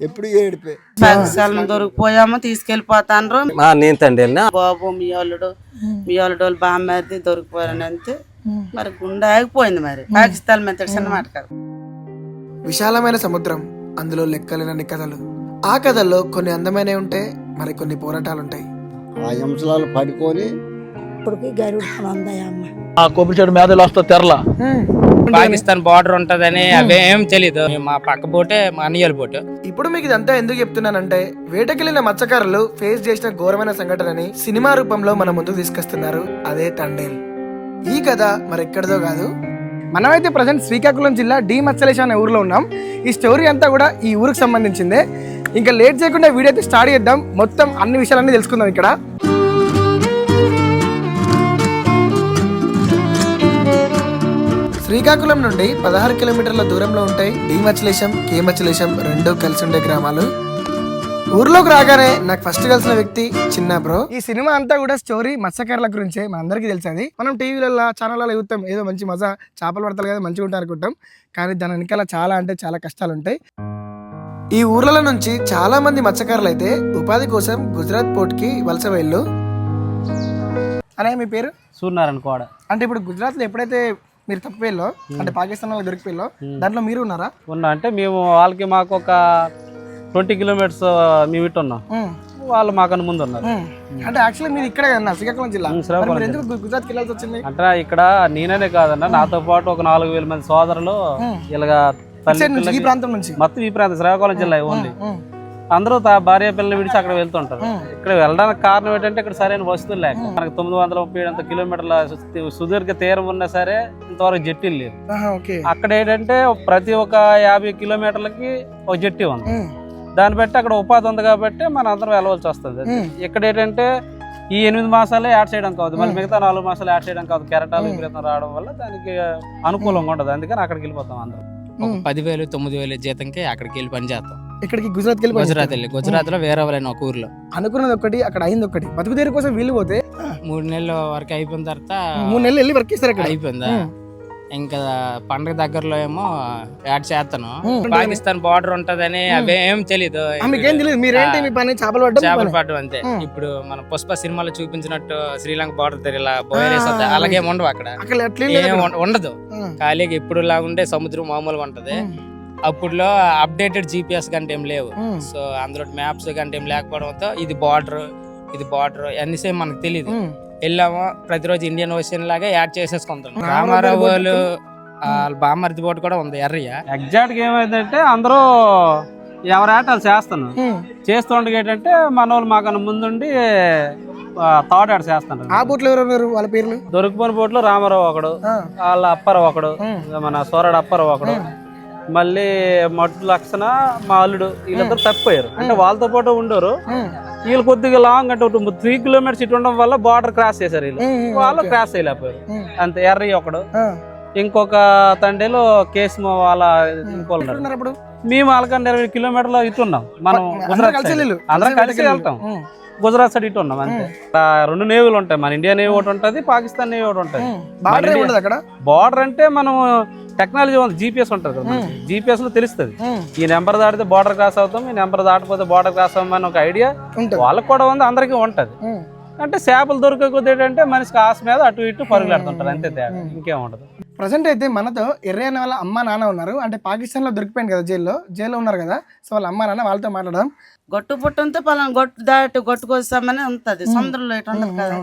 ఎప్పుడు ఏడిపే? పాకిస్తాన్ దొరికిపోయాము తీసుకెళ్ళిపోతాండ్రు. మా నేను తండ్రి వెళ్ళిన. బాబు మీ వాళ్ళుడు మీ వాళ్ళుడు వాళ్ళు బామ్మది దొరికిపోయారని అంతే. మరి గుండె ఆగిపోయింది మరి. పాకిస్తాన్ మెథడ్స్ అన్నమాట కదా. విశాలమైన సముద్రం అందులో లెక్కలేనన్ని కథలు. ఆ కథల్లో కొన్ని అందమైనవి ఉంటాయి మరి కొన్ని పోరాటాలు ఉంటాయి ఆ హింసలాలు పడుకొని ఇప్పటికి గరుడు ఆ కొబ్బరి చెట్టు మేదలు వస్తా తెరల. పాకిస్తాన్ బార్డర్ ఉంటదని అవేం తెలీదు. మా పక్క బోటే మా అన్నయ్యల బోటు. ఇప్పుడు మీకు ఇదంతా ఎందుకు చెప్తున్నానంటే వేటకెళ్ళిన మత్స్యకారులు ఫేస్ చేసిన ఘోరమైన సంఘటనని సినిమా రూపంలో మన ముందుకు తీసుకొస్తున్నారు అదే తండేల్. ఈ కథ మరెక్కడిదో కాదు. మనమైతే ప్రజెంట్ శ్రీకాకుళం జిల్లా డి మత్స్యలేశం అనే ఊర్లో ఉన్నాం. ఈ స్టోరీ అంతా కూడా ఈ ఊరికి సంబంధించిందే. ఇంకా లేట్ చేయకుండా వీడియో అయితే స్టార్ట్ చేద్దాం. మొత్తం అన్ని విషయాలన్నీ తెలుసుకుందాం ఇక్కడ. శ్రీకాకుళం నుండి పదహారు కిలోమీటర్ల దూరంలో ఉంటాయి డి మచ్చలేశం కే మచ్చలేశం రెండు కలిసి ఉండే గ్రామాలు. ఊర్లోకి రాగానే నాకు ఫస్ట్ కలిసిన వ్యక్తి చిన్న బ్రో. ఈ సినిమా అంతా కూడా స్టోరీ మత్స్యకారుల గురించే మనందరికీ తెలుసు అది మనం టీవీలలో ఛానళ్ళలో చూస్తాం ఏదో మంచి మజా చేపలు పడతారు కదా మంచిగా ఉంటారు అనుకుంటాం. కానీ దాని వెనకాల చాలా అంటే చాలా కష్టాలు ఉంటాయి. ఈ ఊర్ల నుంచి చాలా మంది మత్స్యకారులు అయితే ఉపాధి కోసం గుజరాత్ పోర్ట్కి వలస వెళ్ళు. అనే మీ పేరు? సూర్యనారాయణ కోడ. అంటే ఇప్పుడు గుజరాత్లో ఎప్పుడైతే మీరు తప్పిపోయిల్లో అంటే పాకిస్తాన్లో దొరికిపోయిల్లో దాంట్లో మీరు ఉన్నారా? ఉన్నా. అంటే మేము వాళ్ళకి మాకు ఒక ట్వంటీ కిలోమీటర్స్ మేము ఇటు ఉన్నాం. వాళ్ళు మాకన్నా ముందు ఉన్నారు. అంటే యాక్చువల్లీ మీరు ఇక్కడే శ్రీకాకుళం జిల్లా. శ్రీకాకుళం ఎందుకు గుజరాత్కి వెళ్ళాల్సి వచ్చింది? అంటే ఇక్కడ నేననే కాదన్న నాతో పాటు ఒక నాలుగు వేల మంది సోదరులు ఇలాగా ఈ ప్రాంతం నుంచి? మొత్తం ఈ ప్రాంతం శ్రీకాకుళం జిల్లా ఓన్లీ. అందరూ తా- భార్య పిల్లలు విడిచి అక్కడ వెళ్తుంటారు. ఇక్కడ వెళ్ళడానికి కారణం ఏంటంటే ఇక్కడ సరైన వసతులు లేక. మనకి తొమ్మిది వందల ముప్పై ఏడు కిలోమీటర్ల సుదీర్ఘ తీరం ఉన్నా సరే ఇంతవరకు జట్టీలు లేవు ఓకే. అక్కడ ఏంటంటే ప్రతి ఒక్క యాభై కిలోమీటర్లకి ఒక జట్టి ఉంది. దాన్ని బట్టి అక్కడ ఉపాధి ఉంది కాబట్టి మన అందరం వెళ్ళవలసి వస్తుంది. ఇక్కడ ఏంటంటే ఈ ఎనిమిది మాసాలే యాడ్ చేయడం కాదు. మళ్ళీ మిగతా నాలుగు మాసాలు యాడ్ చేయడం కాదు. కెరటాలు విపరీతం రావడం వల్ల దానికి అనుకూలంగా ఉండదు. అందుకని అక్కడికి వెళ్ళిపోతాం అందరం. ఒక పదివేలు తొమ్మిది వేలు జీతంకి అక్కడికి వెళ్ళి పని చేస్తాం. ఇక్కడికి గుజరాత్కి వెళ్ళి గుజరాత్ వెళ్ళి గుజరాత్లో వేరే వాళ్ళని ఒక ఊర్లో. అనుకున్నది ఒకటి అక్కడ అయింది ఒకటి. బతుకు తీరు కోసం వీళ్ళు పోతే మూడు నెలల వరకు అయిపోయిన తర్వాత మూడు నెలలు వెళ్ళి వర్క్ చేస్తారు అక్కడ. అయిపోయిందా. ఇంకా పండగ దగ్గరలో ఏమో యాడ్ చేస్తాను. పాకిస్తాన్ బార్డర్ ఉంటదని అవేం తెలీదు. మీకేం తెలియదు మీరేంటి మీ పని? చేపలు పడ్డం చేపలు పట్టడం అంతే. ఇప్పుడు మన పుష్ప సినిమాలో చూపించినట్టు శ్రీలంక బార్డర్ దగ్గర ఇలా బోయరేసొద్ద ఆ. అలాగే ఉండవు అక్కడ. ఉండదు. ఖాళీగా ఇప్పుడు లాగా ఉండే సముద్రం మామూలుగా ఉంటది. అప్పుడులో అప్డేటెడ్ జీపీఎస్ కంటే ఏం లేవు. ఉమ్, సో అందులో మ్యాప్స్ కంటే ఏం లేకపోవడంతో ఇది బార్డర్ ఇది బార్డర్ అన్ని సేమ్ మనకు తెలియదు ఉమ్. వెళ్ళాము ప్రతిరోజు ఇండియన్ ఓషన్ లాగా యాడ్ చేసేసుకుంటాం రామారావు వాళ్ళు వాళ్ళ బామ్మర్ది బోట్ కూడా ఉంది ఎర్రయ్య. ఎగ్జాక్ట్గా ఏమైందంటే అందరూ ఎవరి ఆటలు చేస్తాను. ఉమ్. చేస్తుండగా ఏంటంటే మన వాళ్ళు మాకన్నా ముందుండి థర్డ్ ఆట చేస్తాను. ఆ బోట్లు ఎవరు ఉన్నారు? వాళ్ళ పేర్లు? దొరికిపోయిన బోట్లో రామారావు ఒకడు ఆ, వాళ్ళ అప్పారావు ఒకడు. మన సోరడు అప్పారావు ఒకడు. మళ్ళీ మట్టు లక్షణ మా అల్లుడు వీళ్ళందరూ తప్పిపోయారు. అంటే వాళ్ళతో పాటు ఉండరు. వీళ్ళు కొద్దిగా లాంగ్ అంటే త్రీ కిలోమీటర్స్ ఇటు ఉండడం వల్ల బార్డర్ క్రాస్ చేశారు వీళ్ళు. వాళ్ళు. క్రాస్ చేయలేకపోయారు. అంతే ఎర్రయ్య ఒకడు. ఇంకొక తండ్రిలో కేసు వాళ్ళ ఇంకోళ్ళు మేము వాళ్ళకన్నా ఇరవై కిలోమీటర్లు ఇటు ఉన్నాం. మనం అందరూ కలిసి. వెళ్తాం. గుజరాత్ సైడ్ ఇటు ఉన్నాం అంతే. రెండు నేవీలు ఉంటాయి. మన ఇండియా నేవీ ఒకటి ఉంటుంది పాకిస్తాన్ నేవీ ఒకటి ఉంటుంది. బార్డర్ అక్కడ? బార్డర్ అంటే మనం టెక్నాలజీ ఉంది జీపీఎస్ ఉంటుంది కదా జీపీఎస్లో తెలుస్తుంది. ఈ నెంబర్ దాటితే బార్డర్ క్రాస్ అవుతాం ఈ నెంబర్ దాటిపోతే బార్డర్ క్రాస్ అవ్వమని ఒక ఐడియా ఉంటుంది. వాళ్ళకి కూడా ఉంది అందరికీ ఉంటది. అంటే చేపలు దొరికే కొద్ది ఏంటంటే మనిషికి ఆశ మీద అటు ఇటు పరుగులాడుతుంటారు అంతే తేడా. ఇంకేం ఉండదు. ప్రజెంట్ అయితే మనతో ఎర్ర అనే వాళ్ళ అమ్మ నాన్న ఉన్నారు. అంటే పాకిస్తాన్లో దొరికిపోయింది కదా జైల్లో. జైల్లో ఉన్నారు కదా. సో వాళ్ళ అమ్మ నాన్న వాళ్ళతో మాట్లాడదాం. గొట్టు పుట్టుంటే పలానా గొట్టు దాటి గొట్టుకొస్తామని ఉంటది. సముద్రంలో ఇటు ఉండదు కదా.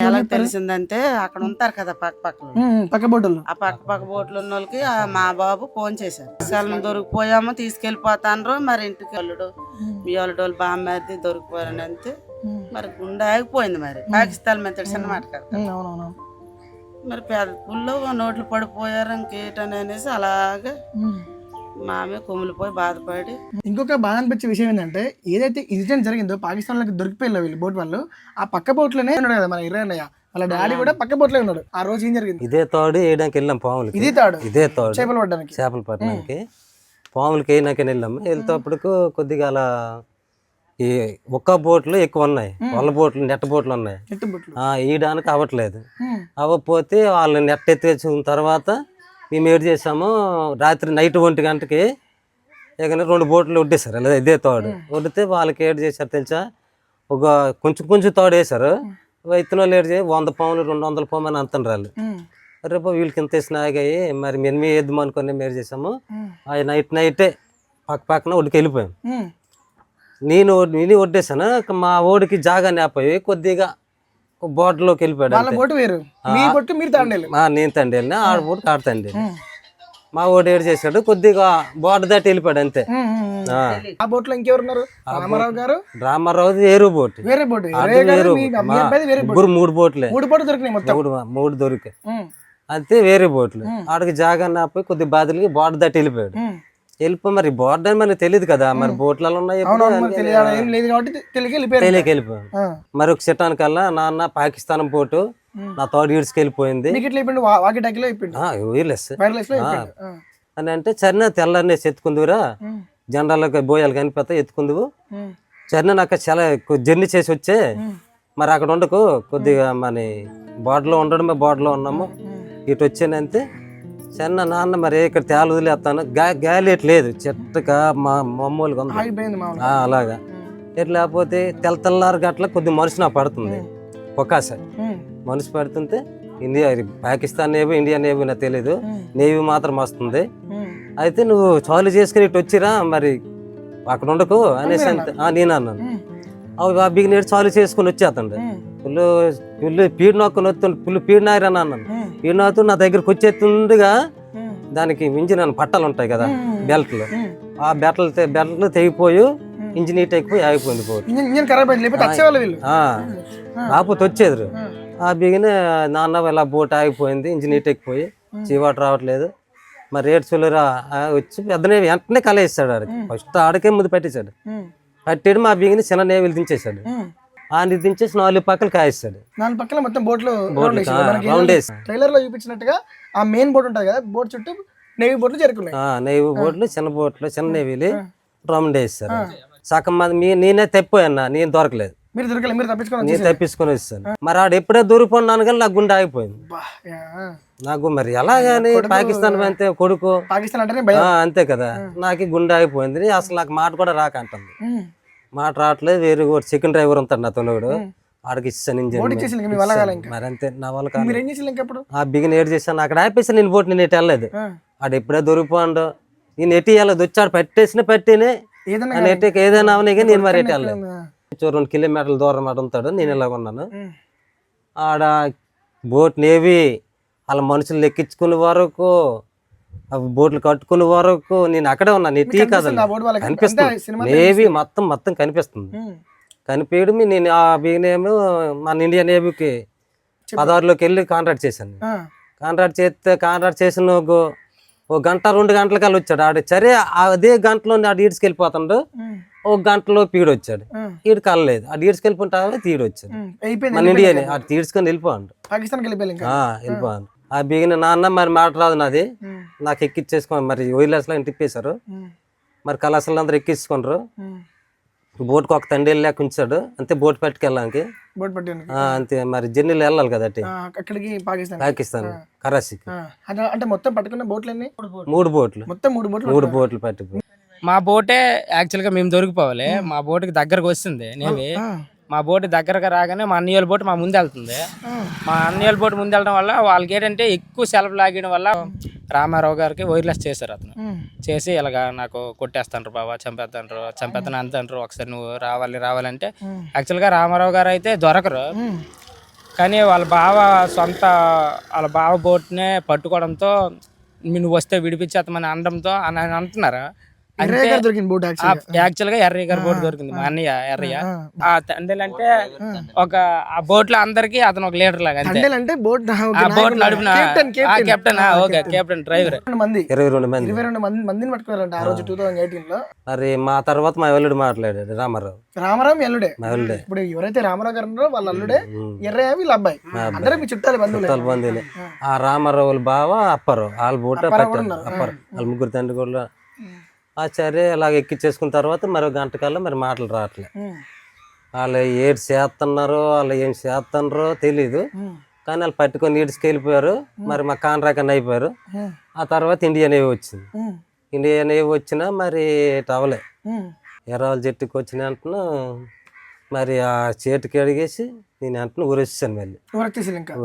ఎలా తెలిసిందంటే అక్కడ ఉంటారు కదా పక్క పక్కన ఉమ్, పక్క బోటులు ఆ పక్క పక్క బోట్లు ఉన్న వాళ్ళకి ఆ మా బాబు ఫోన్ చేశారు. విశాలం దొరికిపోయాము తీసుకెళ్ళిపోతాండ్రు మరి ఇంటికి వాళ్ళుడు. మీ వాళ్ళు బామ్మది దొరికిపోయారని అంతే మరి గుండె ఆగిపోయింది మరి. పాకిస్తాన్ మెథడ్స్ అన్నమాట కదా మరి పేద పుల్లో నోట్లు పడిపోయారు ఇంకేటని అనేసి అలాగే ఉమ్. మామే కుమిలిపోయి బాధపడి ఇంకొక బాధ అనిపించే విషయం ఏంటంటే ఏదైతే ఇన్సిడెంట్ జరిగిందో పాకిస్తాన్లోకి దొరికిపోయిన వీళ్ళు బోట్ వాళ్ళు ఆ పక్క బోట్లోనే ఉన్నాడు కదా మన ఇర్రన్నయ్య వాళ్ళ డాడీ కూడా పక్క బోట్లో ఉన్నాడు. ఆ రోజు ఏం జరిగింది? ఇదే తోడు వేయడానికి వెళ్ళాం పాములకి. ఇది తాడు. ఇదే తోడు. చేపలు పడ్డానికి చేపలు పట్టడానికి. పాములకి వేయడానికి వెళ్ళాము వెళ్తేప్పటికు కొద్దిగా అలా ఈ ఒక్క బోట్లు ఎక్కువ ఉన్నాయి. వల్ల బోట్లు నెట్ బోట్లు ఉన్నాయి. చెట్టు బోట్లు. ఆ, వేయడానికి అవ్వట్లేదు. అవ్వకపోతే వాళ్ళు నెట్ ఎత్తేసిన తర్వాత మేము ఏడు చేసాము. రాత్రి నైట్ ఒంటి గంటకి ఇక రెండు బోట్లు వడ్డేశారు అలా ఇదే తోడు. వడ్డితే వాళ్ళకి ఏడు చేశారు తెలుసా? ఒక కొంచెం కొంచెం తోడు వేశారు. ఇతను ఏడు చేసి వంద పాములు రెండు వందల పాములు అని వాళ్ళు. రేపు వీళ్ళకి ఇంత వేసిన ఆగాయి మరి మేము వేద్దాం అనుకుని మేము చేసాము. ఆ నైట్ నైటే పక్క పక్కన ఒడ్డుకి వెళ్ళిపోయాం. నేను నేను వడ్డేసాను మా ఓడికి జాగా నేపోయి కొద్దిగా బోట్లోకి వెళ్ళిపోయాడు వాళ్ళ అంతే. బోటు వేరు. మీ బొట్టు మీరు తాండేలు మా నేను తండ్రి వెళ్ళిన ఆడ బోటు ఆడ తండ్రి మా ఓడి ఏడు చేశాడు కొద్దిగా బోర్డు దాటి వెళ్ళిపోయాడు అంతే. ఆ. ఆ బోట్లో ఇంకెవరు ఉన్నారు రామారావు గారు? బోటు. వేరే బోటు. బోటు. ముగ్గురు మూడు బోట్లే. మూడు బోటు దొరికినాయి మొత్తం. మూడు మూడు దొరికాయి. అంతే వేరే బోట్లు. ఆడికి జాగా నాపోయి కొద్ది బాధలకి బోర్డు దాటి వెళ్ళిపోయాడు. వెళ్ళిపో మరి బోర్డు అని మనకి తెలియదు కదా. మరి బోట్లలో ఉన్నాయి మరి తెలియక. మరి ఒక చిట్టానికల్లా నాన్న పాకిస్తాన్ పోటు నా అయిపోయింది? వాకి టాకీలో అయిపోయింది? వీర్లెస్. అని అంటే సరే తెల్లారినే ఎత్తుకుందువురా ఉమ్, జెండాలకు బోయాలు కనిపిస్తా ఎత్తుకుందువు. సరే నాకు చాలా జర్నీ చేసి వచ్చే. మరి అక్కడ ఉండకు కొద్దిగా మన బోర్డులో ఉండడమే బోర్డులో ఉన్నాము. ఇటు వచ్చానంతే. చిన్న నాన్న మరి ఇక్కడ తేలు వదిలేస్తాను. గాలి ఇటు లేదు. చెట్టుగా మా మామూలుగా ఉంది. అలాగా. ఇట్లా లేకపోతే తెల్ల తెల్లారు గట్ల కొద్ది మనసు నా పడుతుంది పొకాస మనసు పడుతుంటే India Pakistan navy India navy నాకు తెలీదు. నేవీ మాత్రం వస్తుంది. అయితే నువ్వు చాలు చేసుకుని ఇటు వచ్చిరా మరి అక్కడ ఉండకు అనేసి నేను అన్నాను. ఆ బిగినేడు చాలు చేసుకుని వచ్చేస్తుండే ఉమ్, పుల్లు పుల్లు పీడు నొక్కుని వస్తుండే. పుల్లు పీడు నాయరని అన్నాను. పీడు నవ్వుతూ నా దగ్గరకు వచ్చేస్తుండగా దానికి ఇంజిన్ అని పట్టాలు ఉంటాయి కదా బెల్ట్లు. ఆ బెల్ట్లు బెల్ట్లు తెగిపోయి ఇంజిన్ హీట్ అయిపోయి ఆగిపోయింది రాకపోతే వచ్చేది ఆ. ఆ బిగిన నాన్న ఇలా బోట్ ఆగిపోయింది ఇంజిన్ హీట్ ఎక్కిపోయి చీవాట రావట్లేదు. మరి రేట్ చూలరా వచ్చి పెద్దనే వెంటనే కలేసాడు ఆడికి. ఫస్ట్ ఆడికే ముందు పెట్టేశాడు. ఉమ్, పట్టాడు మా బిగిన చిన్న నేవిలు దించేశాడు. ఉమ్. ఆని దించేసి నాలుగు పక్కలు కాయిస్తాడు. నాలుగు పక్కల మొత్తం బోట్లు ఆ. ట్రైలర్లో చూపించినట్టుగా ఆ మెయిన్ బోట్ ఉంటది కదా బోట్ చుట్టూ నేవీ బోట్లు జరుకున్నాయి. ఆ, నేవి బోట్లు చిన్న బోట్లు చిన్న నేవిలు రౌండ్ వేస్తారు. సగం మంది నేనే తప్పిపోయన్నా నేను దొరకలేదు. మీరు దొరకలే మీరు తప్పించుకొని నేను. తప్పించుకొని వచ్చాను మరి ఆడు ఎప్పుడే దొరికిపోన్నాను కానీ నాకు గుండె ఆగిపోయింది. నాకు మరి ఎలాగని పాకిస్తాన్ అంతే కొడుకు. పాకిస్తాన్ అంటేనే ఆ, అంతే కదా. నాకు గుండె ఆగిపోయింది. అసలు నాకు మాట కూడా రాక అంటుంది ఉమ్. మాట రావట్లేదు వేరే సెకండ్ డ్రైవర్ ఉంటాడు నా తొలగుడు ఆడికి ఇస్తాను ఇంజిన్ మరి అంతే నా మీరు ఏం ఇంకప్పుడు ఆ బిగిన ఏడు చేశాను అక్కడ ఆపేసి నేను బోట్ నేను ఎటు వెళ్ళలేదు. ఆడు ఎప్పుడే దొరికిపోండు నేను ఎటు వెళ్ళదు వచ్చాడు పెట్టేసిన పెట్టినే. ఏదన్నా నేను ఎటు ఏదైనా అవనే కానీ నేను మరి ఎటు వెళ్ళలేదు. రెండు కిలోమీటర్ల దూరం ఆడ ఉంటాడు నేను ఇలా ఉన్నాను. ఆడ బోట్ నేవి వాళ్ళ మనుషులు ఎక్కించుకునే వరకు బోట్లు కట్టుకునే వరకు నేను అక్కడే కదలు ఆ బోట్ వాళ్ళకి? కనిపిస్తుంది నేవీ మొత్తం మొత్తం కనిపిస్తుంది. కనిపించడం నేను ఆ బిగినేమో మన ఇండియా నేవీకి పదహారులోకి వెళ్ళి కాంట్రాక్ట్ చేశాను ఆ. కాంట్రాక్ట్ చేస్తే కాంట్రాక్ట్ చేసిన ఒక ఒక గంట రెండు గంటల కల్లా వచ్చాడు. ఆడు సరే అదే గంటలో ఆడు ఈడ్చుకెళ్ళిపోతాడు ఉమ్. ఒక గంటలో పీడు వచ్చాడు. ఈడు కలలేదు. ఆడు ఈడ్చుకెళ్ళిపోతా తీడు వచ్చాడు. మన ఇండియానే. ఆడు తీడ్చుకొని వెళ్ళిపోండు పాకిస్తాన్కి వెళ్ళిపోయాలి ఇంకా. ఆ, బిగిన నాన్న మరి మాట రాదు నాది. నాకు ఎక్కిచ్చేసుకో మరి వైర్లెస్లో తిప్పేశారు. మరి కళాశాల అందరూ ఎక్కించుకున్నారు. బోట్కి ఒక తండ్రి లేక ఉంచాడు. అంతే బోట్ పట్టుకెళ్ళడానికి. బోట్ పట్టాను ఆ, అంతే. మరి జర్నీలు వెళ్ళాలి కదా అట్టి అక్కడికి పాకిస్తాన్. పాకిస్తాన్ కరాచీకి. అంటే మొత్తం పట్టుకున్న బోట్లన్నీ? మూడు బోట్లు. మొత్తం మూడు బోట్లు మూడు బోట్లు పట్టిపోయి మా బోటే యాక్చువల్గా మేము దొరికిపోవాలి. మా బోటుకి దగ్గరకు వస్తుంది ఆ. మా బోటు దగ్గరకు రాగానే మా అన్నయ్యల బోటు మా ముందు వెళ్తుంది. మా అన్నయ్యల బోటు ముందు వెళ్ళడం వల్ల వాళ్ళకి ఏంటంటే ఎక్కువ సెలవు లాగడం వల్ల రామారావు గారికి వైర్లెస్ చేశారు అతను. చేసి ఇలాగా నాకు కొట్టేస్తాండ్రు బాబా చంపేస్తాండ్రు చంపేస్తాను అంటారు ఒకసారి నువ్వు రావాలి రావాలంటే యాక్చువల్గా రామారావు గారు అయితే దొరకరు. కానీ వాళ్ళ బావ సొంత వాళ్ళ బావ బోట్నే పట్టుకోవడంతో నువ్వు వస్తే విడిపించేస్తామని అనడంతో అని అని అంటున్నారు. దొరికింది బోట్ యాక్చువల్గా ఎర్రయ్య గారి బోట్ దొరికింది మా అన్నయ్య ఎర్రయ్య. ఆ తండ్రి అంటే ఒక ఆ బోట్లో అందరికి అతను ఒక లీడర్ లాగా అంటే బోట్ బోట్ నడిపిన captain captain okay captain driver మంది. ఇరవై రెండు మంది. ఇరవై రెండు మంది మందిని పట్టుకున్నారంట ఆ రోజు టూ థౌసండ్ ఎయిటీన్లో. మరి మా తర్వాత మా అల్లుడు మాట్లాడాడు రామారావు. రామారావు ఎల్లుడే ఇప్పుడు ఎవరైతే రామారావు గారు ఉన్నారో వాళ్ళ అల్లుడే ఎర్రయ్య వీళ్ళ అబ్బాయి. అందరూ మీ చుట్టాలు బంధువులే. బంధువులే. ఆ. రామారావు బావ అప్పారావు వాళ్ళ బూట అప్పారు. వాళ్ళ ముగ్గురు తండ్రి కూడా ఆ సరే అలాగ ఎక్కిచ్చేసుకున్న తర్వాత మరో గంట కల్లా మరి మాటలు రావట్లే. వాళ్ళు ఏడు చేస్తున్నారో వాళ్ళు ఏం చేస్తున్నారో తెలీదు. కానీ వాళ్ళు పట్టుకొని ఈడ్చుకెళ్ళిపోయారు. మరి మా కాంట్రాక్ట్ అయిపోయారు. ఆ తర్వాత ఇండియా నేవీ వచ్చింది. ఇండియన్ ఏ వచ్చినా మరి టవలే. ఎర్రవాళ్ళ చెట్టుకి వచ్చిన వెంటనే మరి ఆ చేతికి అడిగేసి నేను వెంటనే ఊరేసాను మళ్ళీ.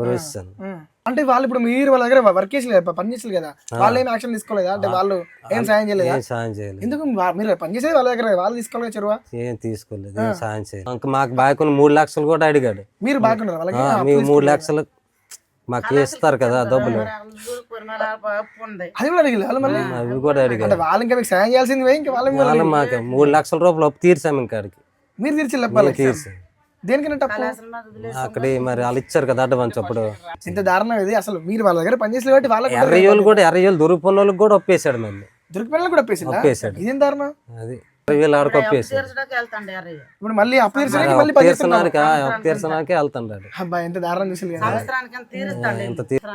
వర్క్ ఇంకా. అంటే వాళ్ళు ఇప్పుడు మీరు వాళ్ళ దగ్గర వర్క్ చేసి పని చేసి కదా వాళ్ళు ఏం యాక్షన్ తీసుకోలేదా? అంటే వాళ్ళు ఏం సాయం చేయలేదా? ఏం సాయం చేయలేదు. ఎందుకు మీరు పని చేసేది వాళ్ళ దగ్గర వాళ్ళు తీసుకోలేదు చెరువా? ఏం తీసుకోలేదు సాయం చేయలేదు. ఇంకా మాకు బాగా మూడు లక్షలు కూడా అడిగాడు. మీరు బాగున్నారు వాళ్ళకి? మూడు? లక్షలు మాకు ఇస్తారు కదా డబ్బులు. అది కూడా వాళ్ళు మళ్ళీ? అవి కూడా అంటే అడిగాడు వాళ్ళు ఇంకా మీకు సాయం చేయాల్సింది ఇంకా వాళ్ళు మాకు మూడు లక్షల రూపాయలు అప్పు తీర్చాము ఇంకాడికి మీరు తీర్చి. చెప్పాలి వదిలేసి అక్కడ మరి వాళ్ళు ఇచ్చారు కదా అడ్వాన్స్ అప్పుడు ఇంత దారుణం ఇది. అసలు మీరు వాళ్ళ దగ్గర పని చేసి కాబట్టి వాళ్ళకి ఎర్రయోళ్ళు కూడా ఎర్రయోళ్ళు దొరికిపోయిన వాళ్ళకి కూడా ఒప్పేసాడు మళ్ళీ. దొరికిపోయిన కూడా ఒప్పేసిందా? ఒప్పేసాడు. ఇదేం దారుణం? అది. ఆడికి ఒప్పేసాడు ఇప్పుడు మళ్ళీ అప్పు తీర్చడానికి మళ్ళీ తీర్చడానికి అప్పు తీర్చడానికి వెళ్తాడు అబ్బా ఎంత దారుణం చూసి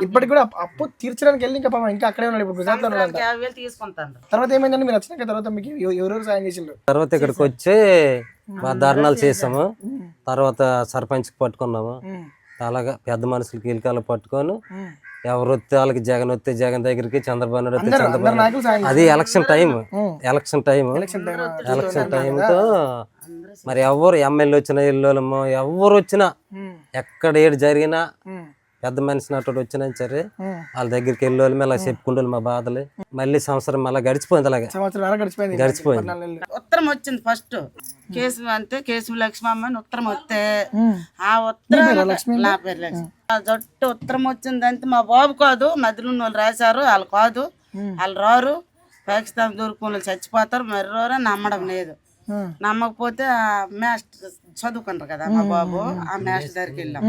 ఇప్పటికి కూడా అప్పు- తీర్చడానికి వెళ్ళి ఇంకా పాపం ఇంకా అక్కడే ఉన్నాడు. ఇప్పుడు గుజరాత్లో ఉన్నాడు తర్వాత ఏమైందండి? మీరు వచ్చినాక తర్వాత మీకు ఎవ- ఎవరెవరు సాయం చేసిండ్రు? తర్వాత ఇక్కడికి వచ్చి ధర్నాలు చేసాము. తర్వాత సర్పంచ్కి పట్టుకున్నాము. అలాగా పెద్ద మనుషులకి ఇలకాలు పట్టుకొని ఎవరు వస్తే వాళ్ళకి జగన్ వస్తే జగన్ దగ్గరికి చంద్రబాబు నాయుడు వస్తే చంద్రబాబు అది election time election time election time election టైంతో మరి ఎవరు ఎమ్మెల్యే వచ్చినా ఇల్లు ఎవరు వచ్చినా ఎక్కడ ఏడు జరిగినా పెద్ద మనిషి నాటు వచ్చినా సరే వాళ్ళ దగ్గరికి వెళ్ళి వాళ్ళు అలా చెప్పుకుంటూ మా బాధలు. మళ్ళీ సంవత్సరం మళ్ళీ గడిచిపోయింది అలాగే. గడిచిపోయింది. గడిచిపోయింది. ఉత్తరం వచ్చింది ఫస్ట్. కేసు అంటే కేసు లక్ష్మమ్మ అని ఉత్తరం వస్తే ఆ. ఉత్తరం నా పేరు లక్ష్మి. ఆ జట్టు ఉత్తరం వచ్చిందంటే మా బాబు కాదు మధ్యలో ఉన్న వాళ్ళు రాశారు వాళ్ళు కాదు. వాళ్ళు రారు. పాకిస్తాన్ దొరుకుని చచ్చిపోతారు మరి రారు నమ్మడం లేదు. నమ్మకపోతే ఆ మాస్టర్ చదువుకుంటారు కదా మా బాబు ఆ మాస్టర్ దగ్గరికి వెళ్ళాం.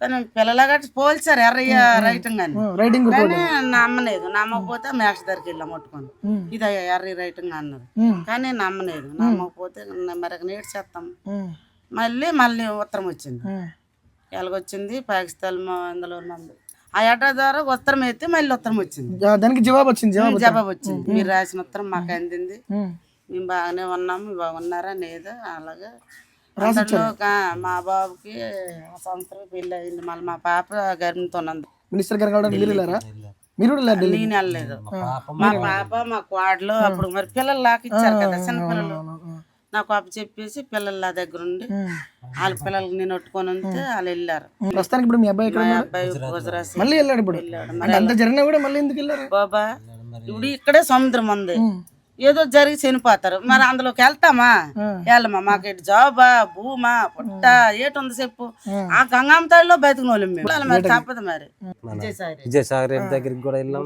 కానీ పిల్లలాగా పోల్చారు ఎర్రయ్య రైటింగ్ అని. రైటింగ్ కానీ నమ్మలేదు నమ్మకపోతే మేష దగ్గరికి వెళ్ళాం ముట్టుకొని. ఇది ఎర్రీ రైటింగ్ అన్నారు కానీ నమ్మలేదు. నమ్మకపోతే మరి నేటి చేస్తాం. మళ్ళీ మళ్ళీ ఉత్తరం వచ్చింది. ఎలాగొచ్చింది? పాకిస్తాన్ అందులో మంది ఆ ఏటా ద్వారా ఉత్తరం ఎత్తి మళ్ళీ ఉత్తరం వచ్చింది. దానికి జవాబు వచ్చింది జవాబు జవాబు వచ్చింది. మీరు రాసిన ఉత్తరం మాకు అందింది. మేము బాగానే ఉన్నాము బాగున్నారా? లేదా? అలాగే. అందులో మా బాబుకి సంవత్సరం పెళ్ళి అయింది. మళ్ళీ మా పాప గర్భిణితో ఉన్నది మినిస్టర్ గారు కూడా మీరు వెళ్ళారా? మీరు నేను వెళ్ళలేదు. మా పాప మా క్వాడ్లో అప్పుడు మరి పిల్లలు లాగా ఇచ్చారు కదా చిన్న పిల్లలు. నాకు అప్పు చెప్పేసి పిల్లల నా దగ్గర ఉండి వాళ్ళ పిల్లలకి నేను ఒట్టుకొని ఉంటే వాళ్ళు వెళ్ళారు. ప్రస్తుతానికి ఇప్పుడు మీ అబ్బాయి మా? అబ్బాయి గుజరాత్ మళ్ళీ వెళ్ళాడు ఇప్పుడు. అంటే అంత జరిగినా కూడా మళ్ళీ ఎందుకు వెళ్ళారు? బాబా ఇప్పుడు ఇక్కడే సముద్రం ఉంది. ఏదో జరిగి చనిపోతారు. మరి అందులోకి వెళ్తామా? వెళ్ళమా? మాకు ఇటు జాబా భూమా పుట్ట ఏటుంది చెప్పు. ఆ. గంగామతాడిలో బతికిన వాళ్ళం మేము. మరి తప్పదు మరి. విజయసాగర్ రెడ్డి. దగ్గరికి కూడా వెళ్ళాం.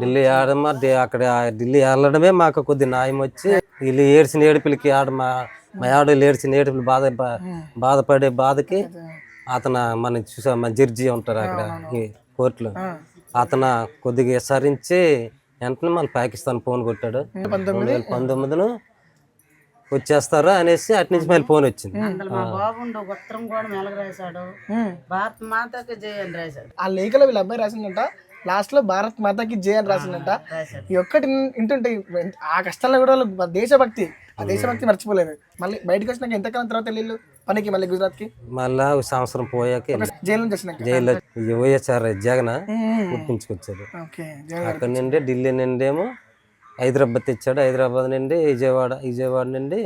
ఢిల్లీ ఆడమా? అక్కడ ఢిల్లీ వెళ్ళడమే మాకు కొద్ది న్యాయం వచ్చి వీళ్ళు ఏడ్చిన ఏడుపులకి ఆడ మా మా ఆడవాళ్ళు ఏడ్చిన ఏడుపులు బాధ బాధపడే బాధకి అతను మన చూసా మన జడ్జి ఉంటారు అక్కడ కోర్టులో. అతను కొద్దిగా విచారించి వెంటనే మళ్ళీ పాకిస్తాన్ ఫోన్ కొట్టాడు. రెండు వేల పంతొమ్మిదిను వచ్చేస్తారు అనేసి అటు నుంచి మళ్ళీ ఫోన్ వచ్చింది. మా బాబుండు ఉత్తరం కూడా మెలగ రాశాడు. భారత మాతకి జయ అని రాశాడు. ఆ లేఖలో వీళ్ళ అబ్బాయి రాసిందంట లాస్ట్లో భారత్ మాతాకి జై అని రాసిందంట. ఈ ఒక్కటి వింటుంటే ఆ కష్టాల్లో కూడా వాళ్ళు దేశభక్తి ఆ దేశభక్తి మర్చిపోలేదు. మళ్ళీ బయటకు వచ్చినాక ఎంతకాలం తర్వాత వెళ్ళిళ్ళు? పనికి మళ్ళీ గుజరాత్కి మళ్ళా ఒక సంవత్సరం పోయాక జైలు నుంచి వచ్చినాక. జైల్లో వైఎస్ఆర్ జగన్ గుర్తించుకొచ్చాడు. ఓకే అక్కడ నుండి ఢిల్లీ నుండి ఏమో హైదరాబాద్ తెచ్చాడు. హైదరాబాద్ నుండి విజయవాడ విజయవాడ నుండి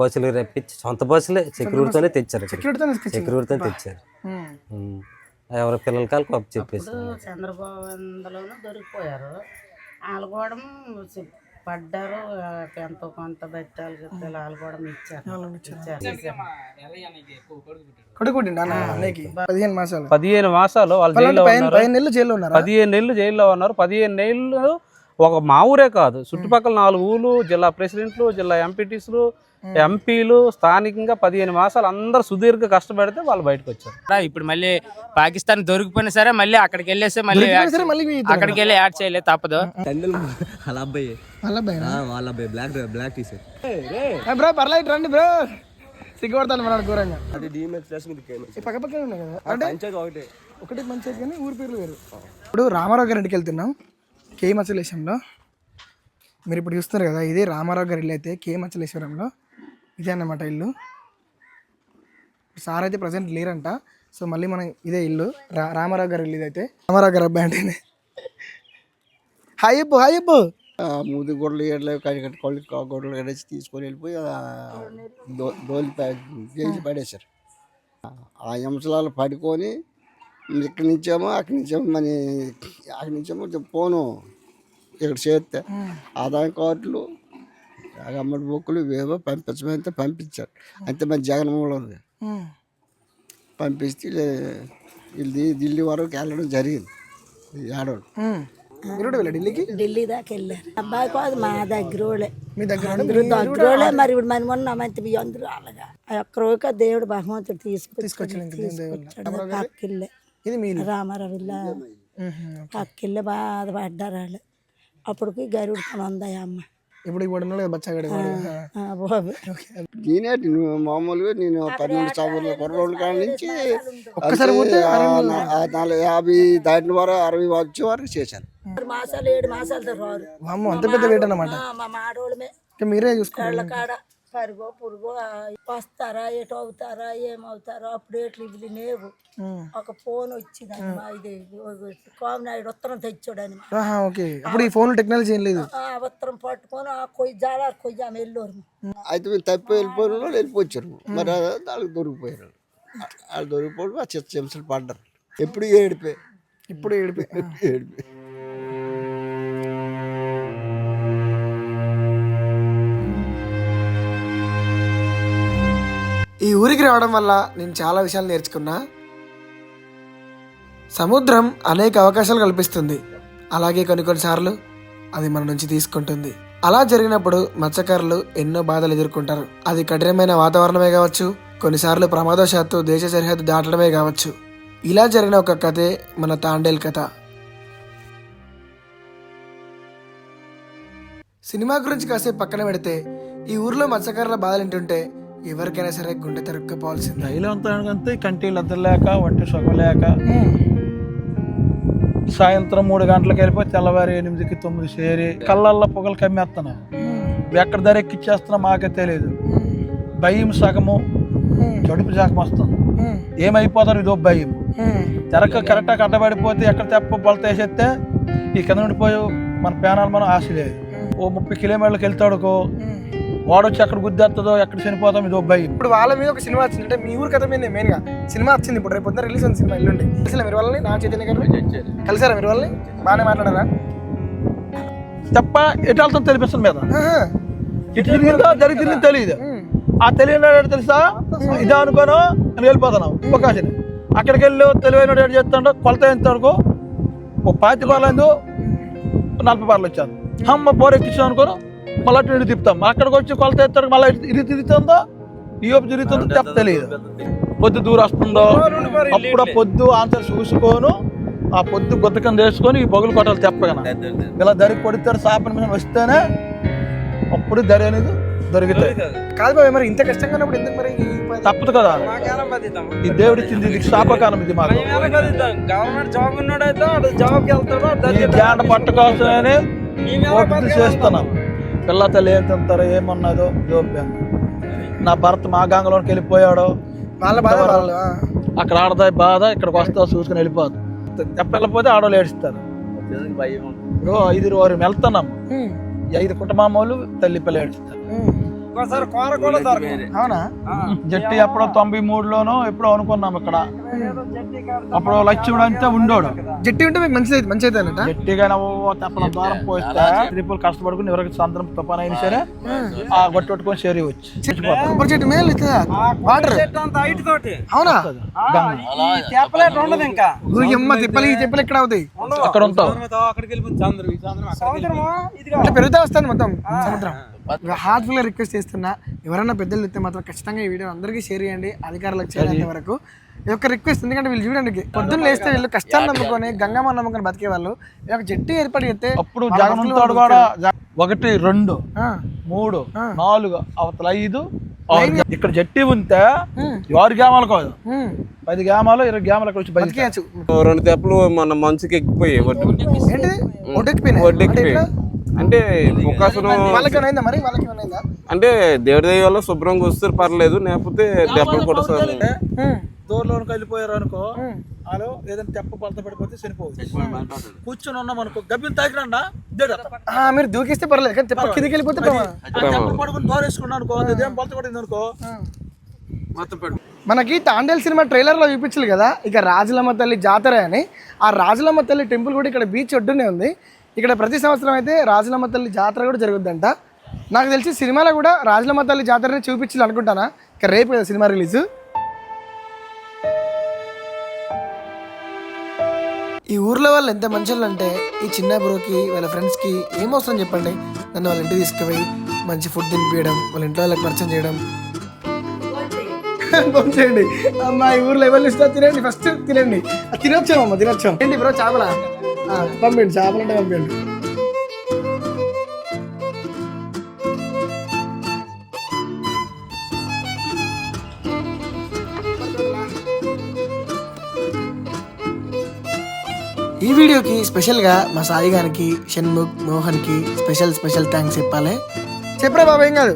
బస్సులు రప్పించి సొంత బస్సులే సెక్యూరిటీతోనే తెచ్చారు సెక్యూరిటీతో తీసుకొచ్చింది. సెక్యూరిటీతో తెచ్చారు. ఎవరి పిల్లల కాలకు అప్పు చెప్పేసి చంద్రబాబు అందులోనూ దొరికిపోయారు. వాళ్ళు కూడా పడ్డారు ఎంతో కొంత బెత్తాలు గిత్తాలు వాళ్ళు కూడా ఇచ్చారు. మాసాలు. పదిహేను మాసాలు వాళ్ళు జైల్లో పదిహేను ఉన్నారు. పదిహేను నెలలు జైల్లో ఉన్నారా? పదిహేను నెలలు జైల్లో ఉన్నారు. పదిహేను నెలలు ఒక మా ఊరే కాదు. చుట్టుపక్కల నాలుగు ఊళ్ళు జిల్లా ప్రెసిడెంట్లు జిల్లా ఎంపీటీస్లు ఎంపీలు స్థానికంగా పదిహేను మాసాలు అందరు సుదీర్ఘ కష్టపడితే వాళ్ళు బయటకు వచ్చారు. ఇప్పుడు మళ్ళీ పాకిస్తాన్ దొరికిపోయినా సరే మళ్ళీ అక్కడికి వెళ్ళేస్తే మళ్ళీ అక్కడికి వెళ్ళి యాడ్ చేయలేదు తప్పదు. వాళ్ళ అబ్బాయి వాళ్ళ బ్లాక్ బ్లాక్ బ్రో పర్లేదు రండి బ్రో. సిగ్గుపడతాను ఘోరంగా. అది డిఎంఎక్స్ ప్లస్ మీకు కేఎంఎక్స్ ఈ పక్క పక్కనే ఉన్నాయి కదా. అంటే పంచాయతీ ఒకటే. కానీ ఊరి పేర్లు వేరు. ఇప్పుడు రామారావు గారి ఇంటికి వెళ్తున్నాం. కే మచలేశ్వరంలో మీరు ఇప్పుడు చూస్తున్నారు కదా ఇదే రామారావు గారి ఇల్లు అయితే కే మచలేశ్వరంలో ఇదే అన్నమాట ఇల్లు. సార్ అయితే ప్రజెంట్ లేరంట. సో మళ్ళీ మనం ఇదే ఇల్లు. రా రామారావు గారి ఇల్లు ఇదైతే. రామారావు గారి అబ్బాయి అంటేనే. హాయ్ చెప్పు హాయ్ ముది గొడ్డలు ఏడలే కడిగట్టి కళ్ళు గొడ్డలు కట్టేసి తీసుకొని వెళ్ళిపోయి పడేశారు. ఆ హింసలాలు పడుకొని ఇక్కడి నుంచేమో అక్కడి నుంచేమో మన అక్కడి నుంచేమో ఫోను ఇక్కడ చేస్తే ఆదాయ కార్డులు అమ్మడి బుక్కులు ఇవేవో పంపించమంటే పంపించారు అంతే మన జగన్మోహన్ ఉంది. పంపిస్తే లే- ఇది ఢిల్లీ వరకు వెళ్ళడం జరిగింది. ఉమ్. మీరు ఢిల్లీకి? ఢిల్లీ దాకా వెళ్ళారు. అబ్బాయి కాదు మా దగ్గరోళ్ళే మీ దగ్గర దగ్గరోళ్ళే మరి ఇప్పుడు మనం ఉన్నామంటే మీ అందరూ అలాగా ఆ ఒక్క రోజు దేవుడు భగవంతుడు తీసుకొచ్చాడు. తీసుకొచ్చాడు ఇది మీ ఇల్లు. రామారావు ఇల్ల ఉహుం. పక్కిల్లే బాధపడ్డారు వాళ్ళు. అప్పటికి గరుడు పని ఉందా అమ్మ. ఇప్పుడు ఇప్పుడు ఉన్నాడు బచ్చగాడు ఆ బాబు. నేనే నువ్వు మామూలుగా నేను పన్నెండు సంవత్సరాల కుర్రోళ్ళ కాడ నుంచి ఒక్కసారి నాలుగు యాభై దాటిన వరకు అరవై వచ్చే వరకు చేశాను. మాసాలు ఏడు అమ్మ అంత పెద్ద వేట అన్నమాట. ఆ, మా మాడోళ్ళమే. ఇంకా మీరే చూసుకోండి. పరుగో పురుగో వస్తారా ఎటు అవుతారా ఏమవుతారా అప్పుడు ఎట్లు ఇవి లేవు. ఒక ఫోన్ వచ్చిందని మా ఇది కోమనాయుడు ఉత్తరం తెచ్చాడని ఓకే. అప్పుడు ఈ ఫోన్ టెక్నాలజీ ఏం లేదు. ఆ ఉత్తరం పట్టుకొని ఆ కొయ్యి జాల కొయ్యి ఆమె వెళ్ళారు అయితే మేము తప్పి వెళ్ళిపోయిన వాళ్ళు వెళ్ళిపోయారు. మరి వాళ్ళకి దొరికిపోయారు వాళ్ళు దొరికిపోవడం ఆ చిత్త హింసలు పడ్డారు. ఎప్పుడు ఏడిపోయి? ఇప్పుడు ఏడిపి ఏడిపోయి. ఊరికి రావడం వల్ల నేను చాలా విషయాలు నేర్చుకున్నా. సముద్రం అనేక అవకాశాలు కల్పిస్తుంది. అలాగే కొన్ని కొన్నిసార్లు అది మన నుంచి తీసుకుంటుంది. అలా జరిగినప్పుడు మత్స్యకారులు ఎన్నో బాధలు ఎదుర్కొంటారు. అది కఠినమైన వాతావరణమే కావచ్చు కొన్నిసార్లు ప్రమాదవశాత్తు దేశ సరిహద్దు దాటడమే కావచ్చు. ఇలా జరిగిన ఒక కథే మన తాండేల్ కథ. సినిమా గురించి కాసేపు పక్కన పెడితే ఈ ఊర్లో మత్స్యకారుల బాధలు వింటుంటే ఎవరికైనా సరే గుండె తరుక్కుపోవాల్సిందే. తైలంతా కంటి లేక వంటి సొగ లేక. సాయంత్రం మూడు గంటలకు వెళ్ళిపోయి తెల్లవారి ఎనిమిదికి తొమ్మిది చేరి కళ్ళల్లో పొగలు కమ్మేస్తున్నాం ఎక్కడ ధర ఎక్కిచ్చేస్తున్నా మాకే తెలియదు. భయం సగము జడుపు సగం వస్తుంది. ఏమైపోతారు ఇదో భయం. తెరక కరెక్ట్గా కట్టబడిపోతే ఎక్కడ తెప్ప బొలత వేసేస్తే ఈ కింద ఉండిపోయి మన పేనాలు మనం ఆశ లేదు. ఓ ముప్పై కిలోమీటర్లకు వెళ్తాడుకో వాడొచ్చి ఎక్కడ గుద్దేస్తుందో ఎక్కడ చనిపోతాం ఇదో భయం. ఇప్పుడు వాళ్ళ మీద ఒక సినిమా వచ్చింది. అంటే మీ ఊరు కథ మీద మెయిన్గా సినిమా వచ్చింది ఇప్పుడు రేపు పొద్దున రిలీజ్ ఉంది సినిమా ఎల్లుండి. కలిసినా మీరు వాళ్ళని నా చైతన్య గారు కలిసారా మీరు వాళ్ళని? బాగానే మాట్లాడారా? తప్ప ఎటు వెళ్తాం తెలిపిస్తుంది మీద. ఇటు తిరిగిందో జరిగి తిరిగిందో తెలియదు. ఆ తెలియని తెలుసా? ఇదా అనుకోను అని వెళ్ళిపోతున్నాం అవకాశం అక్కడికి వెళ్ళి తెలివైన ఏడు చేస్తాడు కొలత ఎంత అనుకో ఓ పాతి పాలందు నలభై పార్లు వచ్చాను అమ్మ బోర్ ఎక్కించాం అనుకోను మళ్ళీ ఇటు తిప్పుతాం. అక్కడికి వచ్చి కొలత ఎత్తాడు మళ్ళీ ఇది తిరుగుతుందో? ఈ వైపు తిరుగుతుందో తప్ప తెలియదు పొద్దు దూరం వస్తుందో? అప్పుడు ఆ పొద్దు ఆన్సర్ చూసుకోను. ఆ పొద్దు గుద్దకం వేసుకొని ఈ బొగులు కొట్టాలి తెప్పగన. ఇలా దరి కొడితే సాపన మీద వస్తేనే అప్పుడు దరి అనేది దొరుకుతాయి. కాదు బాబు మరి ఇంత కష్టంగా ఉన్నప్పుడు ఎందుకు మరి? తప్పదు కదా. ఈ దేవుడు ఇచ్చింది ఇది శాపకాలం ఇది మాకు. గవర్నమెంట్ జాబ్ ఉన్నాడైతే జాబ్కి వెళ్తాడు జ్ఞాన పట్టుకోవాల్సిన చేస్తున్నాం. పిల్ల తల్లి ఏం తింటారో ఏమన్నదో జోప్యం నా భర్త మా గంగలోకి వెళ్ళిపోయాడు. అక్కడ ఆడదాయి బాధ ఇక్కడికి వస్తా చూసుకుని వెళ్ళిపోదు. చెప్పలేకపోతే ఆడవాళ్ళు ఏడుస్తారు. ఐదు వారు వెళ్తున్నాం ఉమ్. ఈ ఐదు కుటుంబం వాళ్ళు తల్లి పిల్ల ఏడుస్తారు. ఉమ్. ఒకసారి కూర కూడా దొరకదు అవునా? జట్టి ఎప్పుడో తొంభై మూడులోనో ఎప్పుడో అనుకున్నాం ఇక్కడ. అప్పుడు లక్ష్యుడు అంతే ఉండోడు జట్టి ఉంటే మీకు మంచిది మంచి అయితే అన్నట గట్టిగా తెప్పల దూరం పోస్తే ట్రిపుల్ కష్టపడుకుని ఎవరికి సాయంత్రం తుఫాన్ అయినా సరే ఆ గొట్టు కొట్టుకొని చేరి వచ్చి చచ్చిపోతాం కొబ్బరి చెట్టు మేలు వాటర్. అంత హైట్ తోటి. అవునా? చెప్పలేట్ ఉండదు ఇంకా. ఊరి అమ్మ తిప్పలు ఈ తిప్పలు ఎక్కడ అవుతాయి? అక్కడ ఉంటావు. అక్కడికి ఇట్లా పెరుగుతా వస్తాను మొత్తం సముద్రం. హార్ట్ఫుల్గా రిక్వెస్ట్ చేస్తున్నా. ఎవరైనా పెద్దలు ఇస్తే మాత్రం ఖచ్చితంగా ఈ వీడియో అందరికీ షేర్ చేయండి. అధికారులకు చేరేంత వరకు. ఈ యొక్క రిక్వెస్ట్ ఎందుకంటే వీళ్ళు చూడండి పొద్దున్న లేస్తే వీళ్ళు కష్టాలు నమ్ముకొని గంగమ్మ నమ్ముకొని బతికే వాళ్ళు ఈ యొక్క జట్టు ఏర్పాటు చేస్తే అప్పుడు ఒకటి రెండు ఆ, మూడు ఆ. నాలుగు అవతల ఐదు. ఇక్కడ జట్టి ఉంటే ఆరు గ్రామాలు కాదు. పది గ్రామాలు ఇరవై గ్రామాలు అక్కడ వచ్చి బతికేయచ్చు. రెండు తెప్పలు మన మంచుకి ఎక్కిపోయి ఒడ్డు ఏంటిది? ఒడ్డెక్కిపోయినాయి ఒడ్డెక్కిపోయి అంటే ఎట్లా? అంటే ఒకసరం వాళ్ళకి ఏమైనా అయిందా? మరి వాళ్ళకి ఏమైనా అయిందా? అంటే దేవుడి దయ వల్ల శుభ్రంగా వస్తే పర్లేదు. లేకపోతే దెబ్బలు కొడతారు దూరంలోకి వెళ్ళిపోయారు అనుకో వాళ్ళు ఏదైనా తెప్ప పలత పడిపోతే చనిపోవచ్చు. కూర్చొని ఉన్నాం అనుకో గబ్బిని తాకినా ఆ, మీరు దూకిస్తే పర్లేదు కానీ తెప్ప కిందికి వెళ్ళిపోతే. తెప్ప పడుకుని దోరేసుకున్నాను అనుకో అదేం పలత పడింది అనుకో మనకి తాండేల్ సినిమా ట్రైలర్లో చూపించాలి కదా ఇక రాజులమ్మ తల్లి జాతర అని. ఆ రాజులమ్మ తల్లి టెంపుల్ కూడా ఇక్కడ బీచ్ ఒడ్డునే ఉంది. ఇక్కడ ప్రతి సంవత్సరం అయితే రాజులమ్మ తల్లి జాతర కూడా జరుగుద్దంట. నాకు తెలిసి సినిమాలో కూడా రాజులమ్మ తల్లి జాతరని చూపించాలి అనుకుంటానా? ఇక రేపు కదా సినిమా రిలీజ్. ఈ ఊర్లో వాళ్ళు ఎంత మంచోళ్ళు అంటే ఈ చిన్న బ్రోకి వాళ్ళ ఫ్రెండ్స్కి ఏం అవసరం చెప్పండి? నన్ను వాళ్ళ ఇంటికి తీసుకుపోయి మంచి ఫుడ్ తినిపించడం వాళ్ళ ఇంట్లో వాళ్ళకి పరిచయం చేయడం. అమ్మా ఈ ఊర్లో ఎవరు ఇస్తా తినండి. ఫస్ట్ తినండి. ఆ, తినొచ్చాం అమ్మ తినొచ్చాం. ఏంటి బ్రో చేపల? పంపించండి చేపలు అంటే పంపించండి ఈ వీడియోకి స్పెషల్గా మా సాయి గారికి షణ్ముఖ్ మోహన్కి స్పెషల్ స్పెషల్ థ్యాంక్స్ చెప్పాలి. చెప్పరా బాబా ఏం కాదు?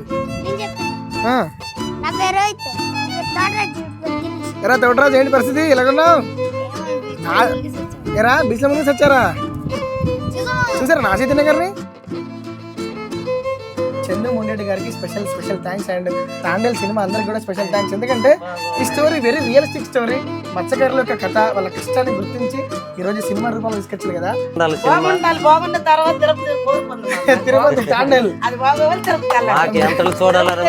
ఎరా తోటరాజు ఏంటి పరిస్థితి? ఎలాగున్నావు ఎరా బీచ్ల ముందు వచ్చారా చూసారా నా చైతన్య గారిని చందు మొండెడ్డి గారికి special special thanks and Thandel cinema అందరికి కూడా స్పెషల్ థ్యాంక్స్. ఎందుకంటే ఈ స్టోరీ వెరీ రియలిస్టిక్ స్టోరీ. మత్స్యకారుల యొక్క కథ వాళ్ళ కష్టాన్ని గుర్తించి ఈ రోజు సినిమా రూపంలో తీసుకొచ్చింది కదా. తిరుపతి తాండేల్. చూడాలని